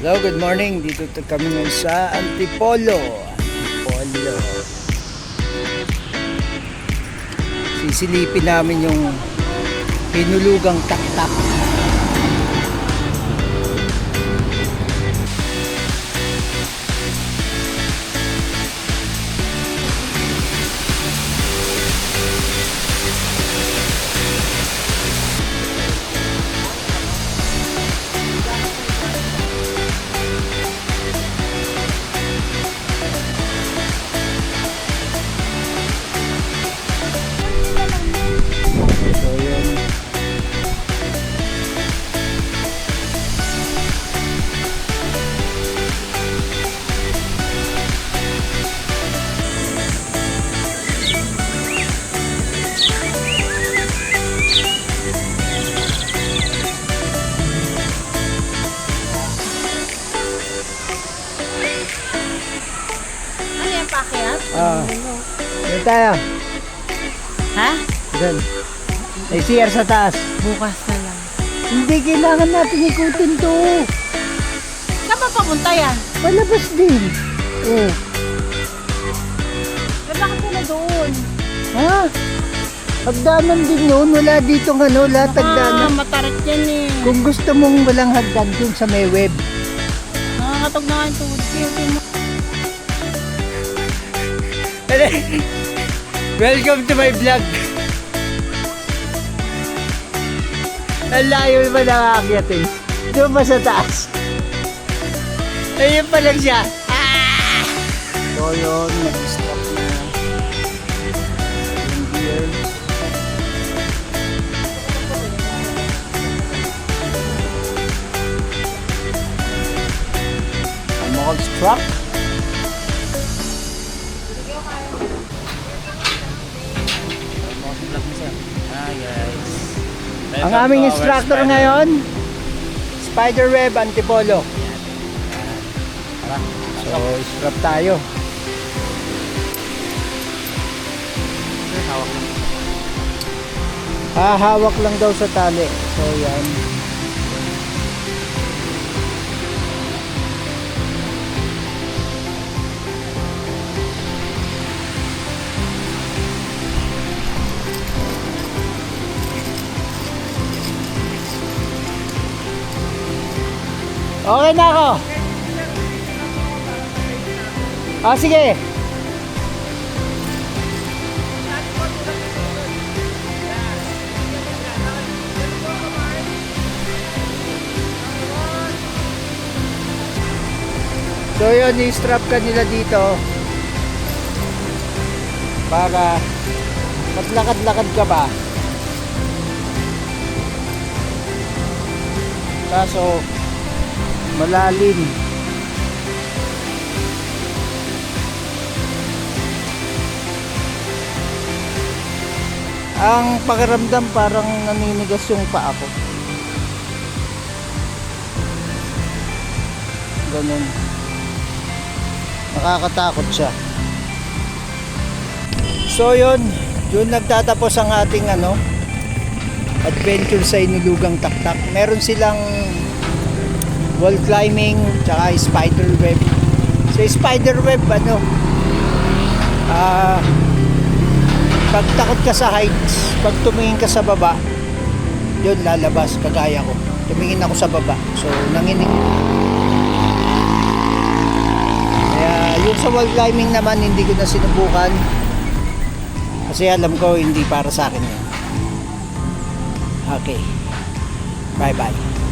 Hello, good morning. Dito to kami ngayon sa Antipolo. Antipolo. Sisilipin namin yung pinulugang taktak. So, Ah. Yun tayo. Ha? Doon. May CR sa taas. Bukas na lang. Hindi kailangan natin ikutin to. Saan pa papunta yan? Palabas din. Oh. Ba't bakit sila doon? Ha? Hagdanan din yun. Wala dito ano, lahat Ah, hagdanan. matarik yan eh. Kung gusto mong walang hagdan dun sa may web. Nakakatog na nga yung mo. Welcome to my vlog. Ang layo ba nakakakyat eh? Doon ba sa taas? Ayun pa lang siya. So yun, nag-stop na. Yung gear. Ang mga truck. Ang aming instructor ngayon, Spiderweb Antipolo. So, strap tayo. Hahawak lang daw sa tali. So, yan. Okay na ako. Ah, sige. So yun, i-strap ka nila dito para maglakad-lakad ka ba. Kaso malalim. Ang pakiramdam parang naninigas yung paa ko. Ganun. Nakakatakot siya. So yun, yun nagtatapos ang ating ano, adventure sa Inulugang Taktak. Meron silang wall climbing, tsaka spider web. Sa spider web, ano, ah, pag takot ka sa heights, pag tumingin ka sa baba, yun lalabas, kagaya ko. Tumingin ako sa baba, so nanginig. Kaya yung sa wall climbing naman, hindi ko na sinubukan. Kasi alam ko, hindi para sa akin yan. Okay. Bye-bye.